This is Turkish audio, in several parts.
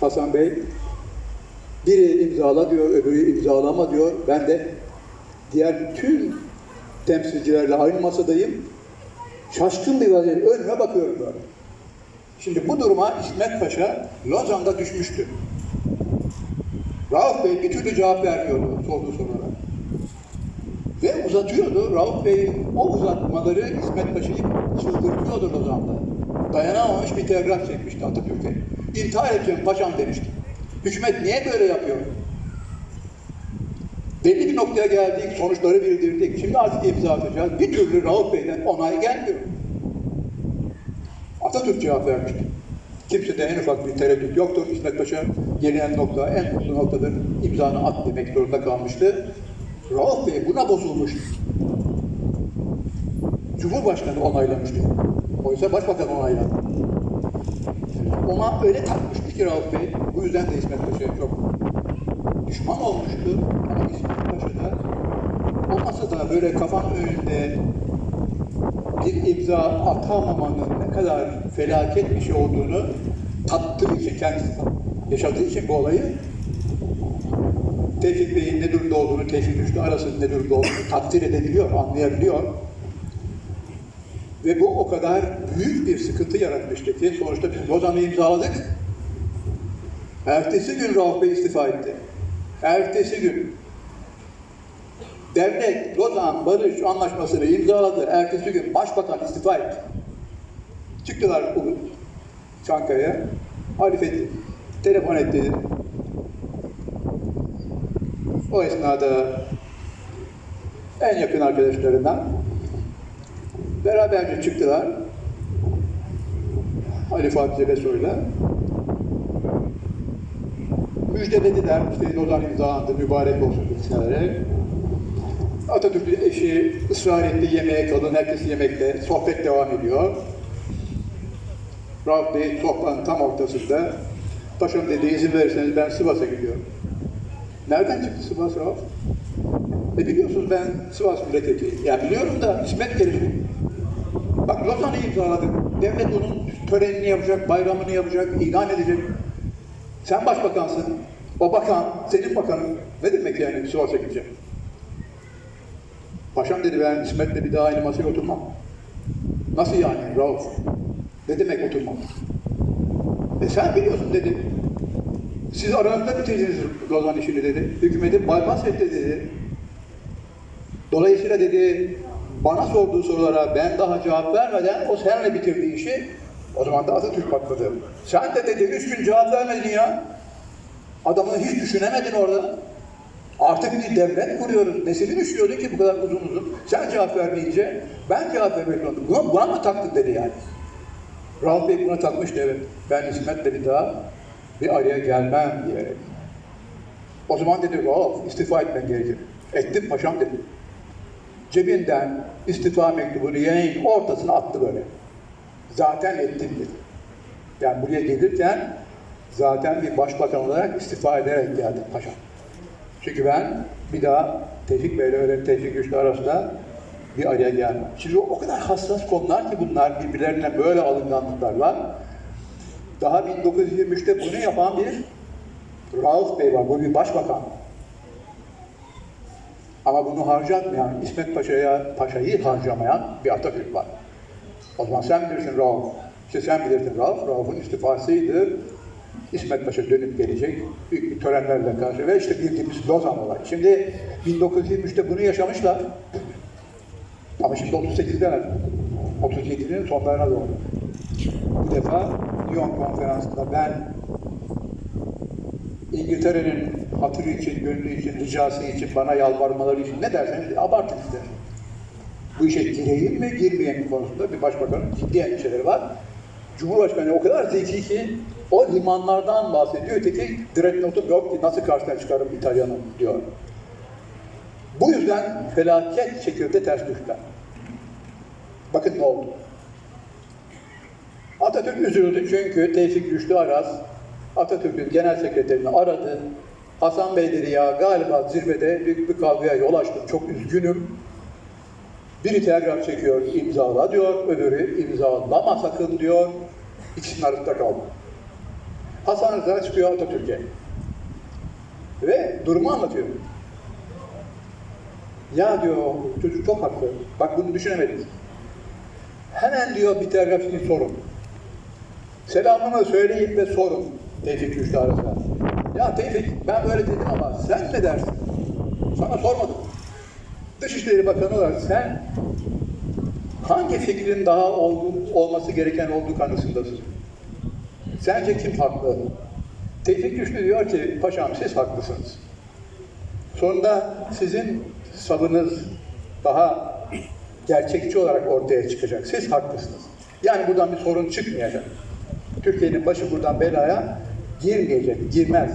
Hasan Bey biri imzala diyor, öbürü imzalama diyor. Ben de diğer tüm temsilcilerle aynı masadayım. Şaşkın bir vaziyette önüme bakıyorum böyle. Şimdi bu duruma İsmet Paşa Lozan'da düşmüştü. Rauf Bey bir türlü cevap vermiyordu sorduğu sorulara. Ve uzatıyordu. Rauf Bey o uzatmaları İsmet Paşa'yı çıldırtıyordu Lozan'da. Dayanamamış bir telgraf çekmişti Atatürk'e. İntihar edeceğim paşam demişti. Hükümet niye böyle yapıyor? Belli bir noktaya geldik, sonuçları bildirdik. Şimdi artık imza atacağız. Bir türlü Rauf Bey'den onay gelmiyor. Atatürk cevap vermişti. Kimse de en ufak bir tereddüt yoktur. İsmet Paşa gelinen nokta, en mutlu noktadır. İmzanı at demek zorunda kalmıştı. Rauf Bey buna bozulmuştu. Cumhurbaşkanı onaylamıştı. Oysa başbakan onayladı. Ona öyle takmıştı ki Rauf Bey, bu yüzden de İsmet Paşa'ya çok düşman olmuştu. Ama İsmet Paşa da o masada böyle kafan önünde bir imza atamamanın ne kadar felaket bir şey olduğunu tattığı için, kendisi yaşadığı için bu olayı Tevfik Bey'in ne durumda olduğunu, Tevfik Rüştü arasında ne durumda olduğunu takdir edebiliyor, anlayabiliyor. Ve bu o kadar büyük bir sıkıntı yaratmıştı ki sonuçta biz Lozan'ı imzaladık. Ertesi gün Rauf Bey istifa etti. Ertesi gün devlet Lozan Barış Anlaşması'nı imzaladı. Ertesi gün Başbakan istifa etti. Çıktılar Ulu Çankaya'ya. Halifet telefon etti. O esnada en yakın arkadaşlarından beraberce çıktılar. Ali Fatih Cebesoy'la. Müjdelediler. İşte Lozan imzalandı, mübarek olsun vesaire. Atatürk eşi ısrar etti yemeğe kalın, herkes yemekte, sohbet devam ediyor. Rauf Bey sohbetin tam ortasında, paşam dedi izin verirseniz ben Sivas'a gidiyorum. Nereden çıktı Sivas Rauf? E biliyorsunuz ben Sivas milletvekiliyim. Ya biliyorum da İsmet gelişi. Bak Lozan'ı imzaladık. Devlet onun törenini yapacak, bayramını yapacak, ilan edecek. Sen başbakansın. O bakan, senin bakanın. Ne demek yani Sivas'a gideceğim? Paşam dedi ben İsmet'le bir daha aynı masaya oturmam. Nasıl yani Rauf? Ne demek oturmam? E sen biliyorsun dedi. Siz aranızda bitirdiniz Lozan işini dedi. Hükümeti bypass etti dedi. Dolayısıyla dedi bana sorduğu sorulara ben daha cevap vermeden o seninle bitirdiği işi o zaman da Atatürk patladı. Sen de dedi üç gün cevap vermedin ya. Adamı hiç düşünemedin orada. Artık bir devlet kuruyoruz. Nesili düşüyordu ki bu kadar uzun uzun. Sen cevap vermeyince ben cevap vermek zorundayım. Buna, buna mı taktın dedi yani. Rauf Bey buna takmıştı evet. Ben İsmet'le bir daha bir araya gelmem diyerek. O zaman dedi Rauf istifa etmen gerekir. Ettim paşam dedi. Cebinden istifa mektubunu yayın ortasına attı böyle. Zaten ettim dedi. Yani buraya gelirken zaten bir başbakan olarak istifa ederek geldim paşam. Çünkü ben bir daha Tevfik Bey ile öyle Tevfik Güçlü arasında bir araya gelmem. Şimdi o kadar hassas konular ki bunlar birbirlerine böyle alınganlıklar var. Daha 1923'te bunu yapan bir Rauf Bey var. Bu bir başbakan. Ama bunu harcatmayan, İsmet Paşa'ya Paşa'yı harcamayan bir Atatürk var. O zaman sen bilirsin Rauf. İşte sen bilirsin Rauf. Rauf'un istifasıydı. İsmet Paşa dönüp gelecek. Büyük bir törenlerle karşı ve işte bildiğimiz Lozan olayı. Şimdi 1923'te bunu yaşamışlar. Ama şimdi 38'deler. 37'nin sonlarına doğru. Bu defa Lyon konferansında ben İngiltere'nin hatırı için, gönlü için, ricası için, bana yalvarmaları için ne derseniz abartın ister. Bu işe gireyim mi, girmeyeyim mi konusunda bir başbakanın ciddi endişeleri var. Cumhurbaşkanı o kadar zeki ki o limanlardan bahsediyor. Öteki notu yok ki nasıl karşıdan çıkarım İtalyanı diyor. Bu yüzden felaket şekilde ters düştüler. Bakın ne oldu. Atatürk üzüldü çünkü Tevfik Güçlü Aras Atatürk'ün genel sekreterini aradı. Hasan Bey dedi ya galiba zirvede büyük bir kavgaya yol açtım. Çok üzgünüm. Biri telgraf çekiyor, imzala diyor. Öbürü imzalama sakın diyor. İkisinin arasında kaldı. Hasan Rıza çıkıyor Atatürk'e. Ve durumu anlatıyor. Ya diyor çocuk çok haklı. Bak bunu düşünemedik. Hemen diyor bir telgrafini sorun. Selamını söyleyin ve sorun Tevfik Rüştü arasında. Ya Tevfik ben böyle dedim ama sen ne dersin? Sana sormadım. Dışişleri Bakanı olarak sen hangi fikrin daha olgu, olması gereken olduğu kanısındasın? Sence kim haklı? Tevfik Rüştü diyor ki paşam siz haklısınız. Sonunda sizin savınız daha gerçekçi olarak ortaya çıkacak. Siz haklısınız. Yani buradan bir sorun çıkmayacak. Türkiye'nin başı buradan belaya girmeyecek, girmez.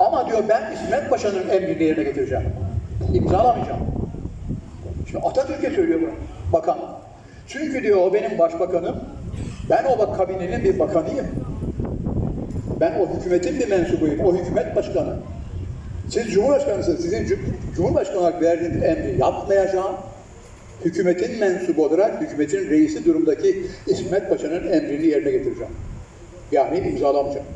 Ama diyor ben İsmet Paşa'nın emrini yerine getireceğim. İmzalamayacağım. Şimdi Atatürk'e söylüyor bunu bakan. Çünkü diyor o benim başbakanım. Ben o bak kabinenin bir bakanıyım. Ben o hükümetin bir mensubuyum. O hükümet başkanı. Siz Cumhurbaşkanısınız. Sizin cum- Cumhurbaşkanı olarak verdiğiniz emri yapmayacağım. Hükümetin mensubu olarak hükümetin reisi durumdaki İsmet Paşa'nın emrini yerine getireceğim. Yani imzalamayacağım.